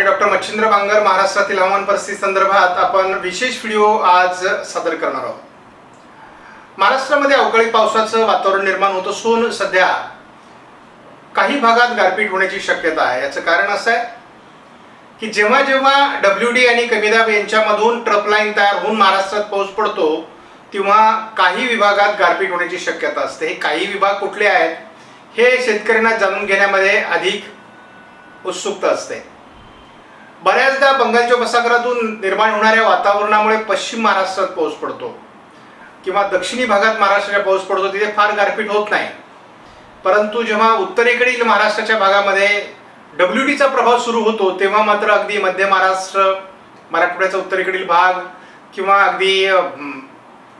मी doctor Machhindra Bangar महाराष्ट्रातील हवामान परिस्थिती संदर्भात आपण विशेष व्हिडिओ आज सादर करणार आहोत. महाराष्ट्रामध्ये अवकाळी पावसाचं वातावरण निर्माण होत असून सध्या काही भागात गारपीट होण्याची शक्यता आहे. याचं कारण असं आहे की जेव्हा जेव्हा डब्ल्यू डी आणि कमीदाब यांच्यामधून ट्रप लाईन तयार होऊन महाराष्ट्रात पाऊस पडतो तेव्हा काही विभागात गारपीट होण्याची शक्यता असते. हे काही विभाग कुठले आहेत हे शेतकऱ्यांना जाणून घेण्यामध्ये अधिक उत्सुकता असते. बऱ्याचदा बंगालच्या उपसागरातून निर्माण होणाऱ्या वातावरणामुळे पश्चिम महाराष्ट्रात पाऊस पडतो. किंवा दक्षिणी भागात महाराष्ट्राच्या पाऊस पडतो तिथे फार गारपीट होत नाही. परंतु जेव्हा उत्तरेकडील महाराष्ट्राच्या भागामध्ये डब्ल्यू डीचा प्रभाव सुरू होतो तेव्हा मात्र अगदी मध्य महाराष्ट्र मराठवाड्याचा उत्तरेकडील भाग किंवा अगदी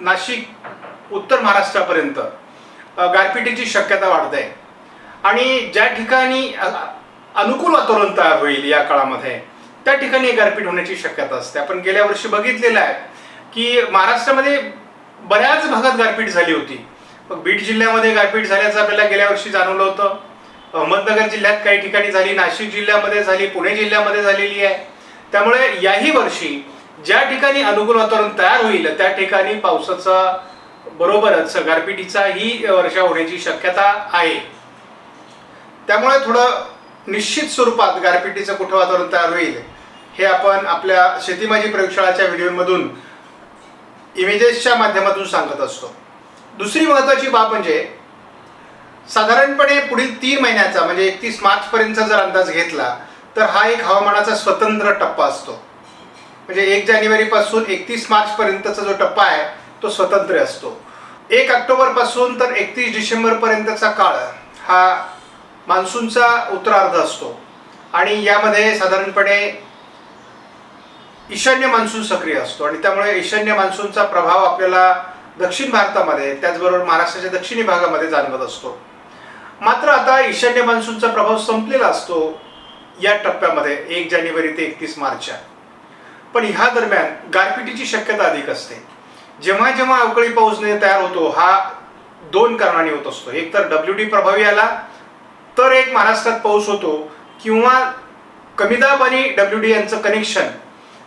नाशिक उत्तर महाराष्ट्रापर्यंत गारपिटीची शक्यता वाढते. आणि ज्या ठिकाणी अनुकूल वातावरण तयार होईल या काळामध्ये त्या ठिकाणी गारपीट होण्याची शक्यता असते. आपण गेल्या वर्षी बघितलेलं आहे की महाराष्ट्रामध्ये बऱ्याच भागात गारपीट झाली होती. मग बीड जिल्ह्यामध्ये गारपीट झाल्याचं आपल्याला गेल्या वर्षी जाणवलं होतं. अहमदनगर जिल्ह्यात काही ठिकाणी झाली नाशिक जिल्ह्यामध्ये झाली पुणे जिल्ह्यामध्ये झालेली आहे. त्यामुळे याही वर्षी ज्या ठिकाणी अनुकूल वातावरण तयार होईल त्या ठिकाणी पावसाचा बरोबरच गारपिटीचाही वर्षा होण्याची शक्यता आहे. त्यामुळे थोडं निश्चित स्वरूपात गारपिटीचं कुठं वातावरण तयार होईल हे आपण आपल्या शेतीमाजी प्रयोगशाळाच्या व्हिडिओमधून इमेजेसच्या माध्यमातून सांगत असतो. दुसरी महत्त्वाची बाब म्हणजे साधारणपणे पुढील तीन महिन्याचा म्हणजे एकतीस मार्चपर्यंतचा जर अंदाज घेतला तर हा एक हवामानाचा स्वतंत्र टप्पा असतो. म्हणजे एक जानेवारीपासून एकतीस मार्चपर्यंतचा जो टप्पा आहे तो स्वतंत्र असतो. एक ऑक्टोबरपासून तर एकतीस डिसेंबरपर्यंतचा काळ हा मान्सूनचा उत्तरार्ध असतो. आणि यामध्ये साधारणपणे ईशान्य मान्सून सक्रिय असतो. आणि त्यामुळे ईशान्य मान्सूनचा प्रभाव आपल्याला दक्षिण भारतामध्ये त्याचबरोबर महाराष्ट्राच्या दक्षिणी भागामध्ये जाणवत असतो. मात्र आता ईशान्य मान्सूनचा प्रभाव संपलेला असतो या टप्प्यामध्ये एक जानेवारी ते एकतीस मार्चच्या. पण ह्या दरम्यान गारपिटीची शक्यता अधिक असते. जेव्हा जेव्हा अवकाळी पाऊस तयार होतो हा दोन कारणांनी होत असतो. एक तर डब्ल्यू डी प्रभावी आला तर एक महाराष्ट्रात पाऊस होतो किंवा कमीदाब आणि डब्ल्यू डी यांचं कनेक्शन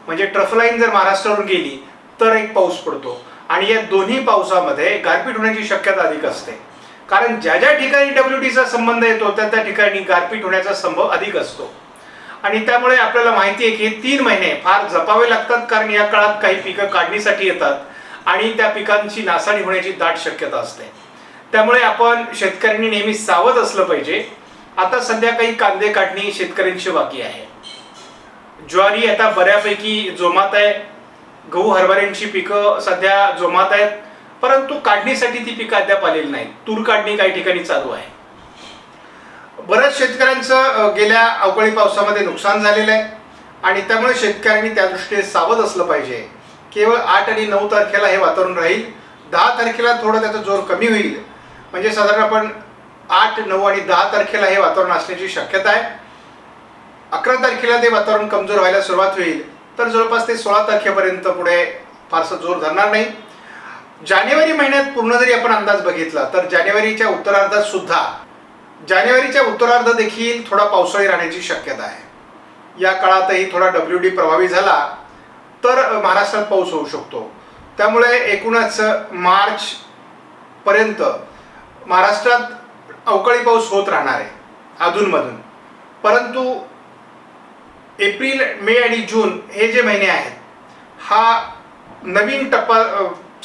म्हणजे ट्रफलाईन जर महाराष्ट्रावरून गेली तर एक पाऊस पडतो. आणि या दोन्ही पावसामध्ये गारपीट होण्याची शक्यता अधिक असते. कारण ज्या ज्या ठिकाणी डब्ल्यू डीचा संबंध येतो त्या त्या ठिकाणी गारपीट होण्याचा संभव अधिक असतो. आणि त्यामुळे आपल्याला माहिती आहे की तीन महिने फार जपावे लागतात कारण या काळात काही पिकं काढणीसाठी येतात आणि त्या पिकांची नासाडी होण्याची दाट शक्यता असते. त्यामुळे आपण शेतकऱ्यांनी नेहमी सावध असलं पाहिजे. आता सध्या काही कांदे काढणी शेतकऱ्यांची बाकी आहे. ज्वारी आता बऱ्यापैकी जोमात आहे. गहू हरभऱ्यांची पिकं सध्या जोमात आहेत. परंतु काढणीसाठी ती पिकं अद्याप आलेली नाहीत. तूर काढणी काही ठिकाणी चालू आहे. बऱ्याच शेतकऱ्यांचं गेल्या अवकाळी पावसामध्ये नुकसान झालेलं आहे. आणि त्यामुळे शेतकऱ्यांनी त्या दृष्टीने सावध असलं पाहिजे. केवळ आठ आणि नऊ तारखेला हे वातावरण राहील. दहा तारखेला थोडं त्याचा जोर कमी होईल. म्हणजे साधारण आपण आठ नऊ आणि दहा तारखेला हे वातावरण असण्याची शक्यता आहे. अकरा तारखेला ते वातावरण कमजोर व्हायला सुरुवात होईल. तर जवळपास ते सोळा तारखेपर्यंत पुढे फारसं जोर धरणार नाही. जानेवारी महिन्यात पूर्ण जरी आपण अंदाज बघितला तर जानेवारीच्या उत्तरार्धात सुद्धा जानेवारीच्या उत्तरार्ध देखील थोडा पावसाळी राहण्याची शक्यता आहे. या काळातही थोडा डब्ल्यू डी प्रभावी झाला तर महाराष्ट्रात पाऊस होऊ शकतो. त्यामुळे एकूणच मार्च पर्यंत महाराष्ट्रात अवकाळी पाऊस होत राहणार आहे अधूनमधून. परंतु एप्रिल मे आणि जून हे जे महिने आहेत हा नवीन टप्पा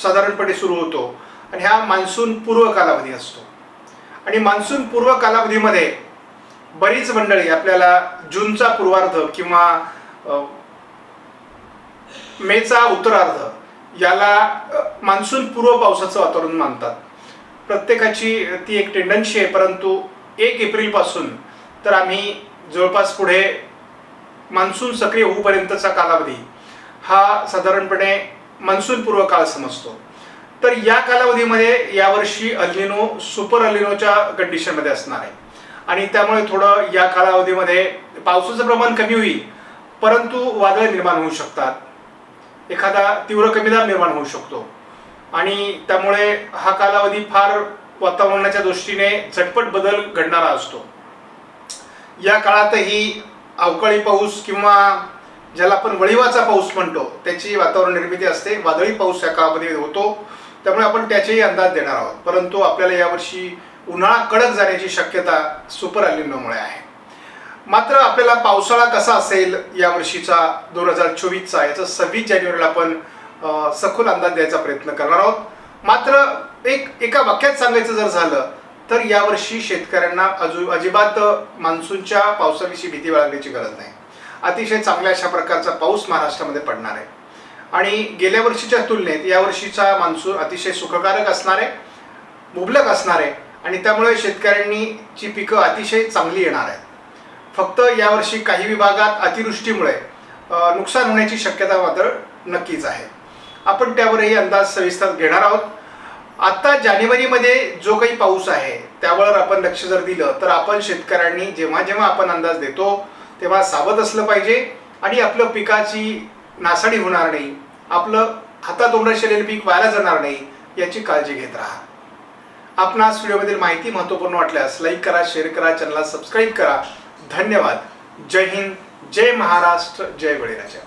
साधारणपणे सुरू होतो आणि हा मान्सून पूर्व कालावधी असतो. आणि मान्सून पूर्व कालावधीमध्ये बरीच मंडळी आपल्याला जूनचा पूर्वार्ध किंवा मेचा उत्तरार्ध याला मान्सून पूर्व पावसाचं वातावरण मानतात. प्रत्येकाची ती एक टेंडन्सी आहे परंतु एक एप्रिलपासून तर आम्ही जवळपास पुढे मान्सून सक्रिय होऊपर्यंतचा कालावधी हा साधारणपणे मान्सूनपूर्व काळ समजतो. तर या कालावधीमध्ये यावर्षी अल्लिनो सुपर अल्लिनोच्या कंडिशनमध्ये असणार आहे. आणि त्यामुळे थोडं या कालावधीमध्ये पावसाचं प्रमाण कमी होईल परंतु वादळ निर्माण होऊ शकतात. एखादा तीव्र कमीदाब निर्माण होऊ शकतो. आणि त्यामुळे हा कालावधी फार वातावरणाच्या दृष्टीने झटपट बदल घडणारा असतो. या काळातही अवकाळी पाऊस किंवा ज्याला आपण वळिवाचा पाऊस म्हणतो त्याची वातावरण निर्मिती असते. वादळी पाऊस या काळामध्ये होतो. त्यामुळे आपण त्याचेही अंदाज देणार आहोत. परंतु आपल्याला यावर्षी उन्हाळा कडक जाण्याची शक्यता सुपर अलिनोमुळे आहे. मात्र आपल्याला पावसाळा कसा असेल या वर्षीचा दोन हजार चोवीसचा याचं सव्वीस जानेवारीला आपण सखोल अंदाज द्यायचा प्रयत्न करणार आहोत. मात्र एक एका वाक्यात सांगायचं जर झालं तर यावर्षी शेतकऱ्यांना अजून अजिबात मान्सूनच्या पावसाविषयी भीती बाळगण्याची गरज नाही. अतिशय चांगल्या अशा प्रकारचा पाऊस महाराष्ट्रामध्ये पडणार आहे. आणि गेल्या वर्षीच्या तुलनेत यावर्षीचा मान्सून अतिशय सुखकारक असणार आहे मुबलक असणार आहे आणि त्यामुळे शेतकऱ्यांनी ची पिकं अतिशय चांगली येणार आहेत. फक्त यावर्षी काही विभागात अतिवृष्टीमुळे नुकसान होण्याची शक्यता मात्र नक्कीच आहे. आपण त्यावरही अंदाज सविस्तर घेणार आहोत. आता जानेवारीमध्ये जो काही पाऊस आहे त्यावर आपण लक्ष जर दिलं तर आपण शेतकऱ्यांनी जेव्हा जेव्हा आपण अंदाज देतो तेव्हा सावध असलं पाहिजे आणि आपलं पिकाची नासाडी होणार नाही. आपलं हातातोंडात शिरलेलं पीक व्हायला जाणार नाही याची काळजी घेत राहा. आपणास व्हिडिओमधील माहिती महत्त्वपूर्ण वाटल्यास लाईक करा शेअर करा चॅनलला सबस्क्राईब करा. धन्यवाद. जय हिंद. जय महाराष्ट्र. जय बळीराजा.